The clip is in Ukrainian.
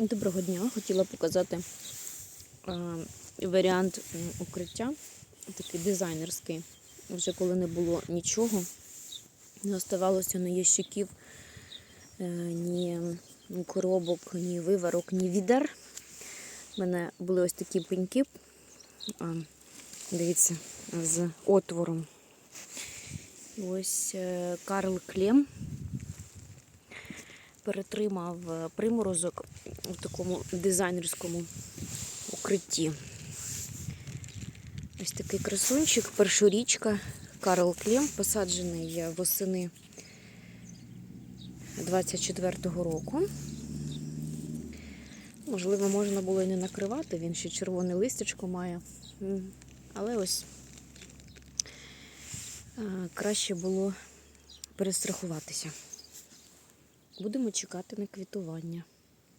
Доброго дня. Хотіла показати е, варіант укриття, такий дизайнерський. Вже коли не було нічого, не оставалося ні ящиків, е, ні коробок, ні виварок, ні відер. У мене були ось такі пеньки, е, дивіться, з отвором. Ось е, Карл Клем перетримав е, приморозок у такому дизайнерському укритті. Ось такий красунчик, першорічка Карл Клем, посаджений восени 24-го року. Можливо, можна було і не накривати, він ще червоне листячко має. Але ось е, краще було перестрахуватися. Будемо чекати на квітування.